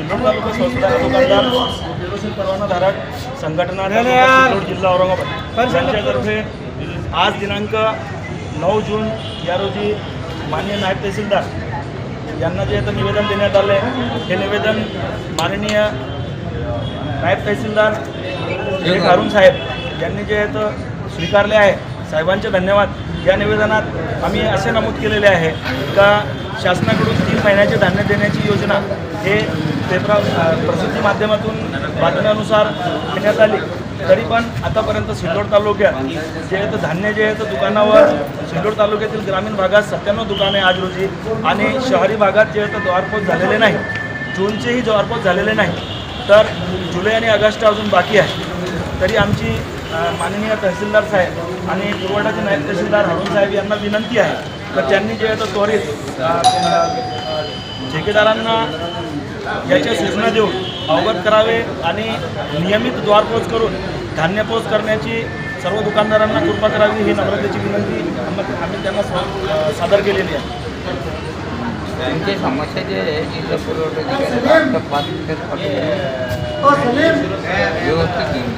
सिल्लोड तालुका स्वतंत्र दुकानदार फेडरेशन परवानाधारक संघटना सिल्लोड जिल्हा औरंगाबाद. यांच्यातर्फे आज दिनांक नऊ जून या रोजी माननीय नायब तहसीलदार यांना जे आता निवेदन देण्यात आलं आहे हे निवेदन माननीय नायब तहसीलदार शेख हारून साहेब यांनी जे आहे स्वीकारले आहे साहेबांचे धन्यवाद. या निवेदनात आम्ही असे नमूद केलेले आहे का शासनाकडून तीन महिन्याचे धान्य देण्याची योजना हे पेपरा प्रसिद्धी माध्यमातून बातम्यानुसार देण्यात आली. तरी पण आतापर्यंत सिल्लोड तालुक्यात जे आहे तर धान्य जे आहे तर दुकानावर सिल्लोड तालुक्यातील ग्रामीण भागात सत्त्याण्णव दुकाने आज रोजी आणि शहरी भागात जे आहे तर द्वारपोच झालेले नाही. जूनचेही द्वारपोच झालेले नाही. तर जुलै आणि ऑगस्ट अजून बाकी आहे. तरी आमची माननीय तहसीलदार साहेब आणि पुरवठाचे नायब तहसीलदार हरुण साहेब यांना विनंती आहे. तर त्यांनी जे आहे तर त्वरित ठेकेदारांना याच्या सूचना देऊन अवगत करावे आणि नियमित द्वारपोच करून धान्यपोच करण्याची सर्व दुकानदारांना कृपा करावी ही नम्रतेची विनंती आम्ही त्यांना सादर केलेली आहे. त्यांची समस्या जे आहे जिल्हा पुरवठा व्यवस्थित घेऊन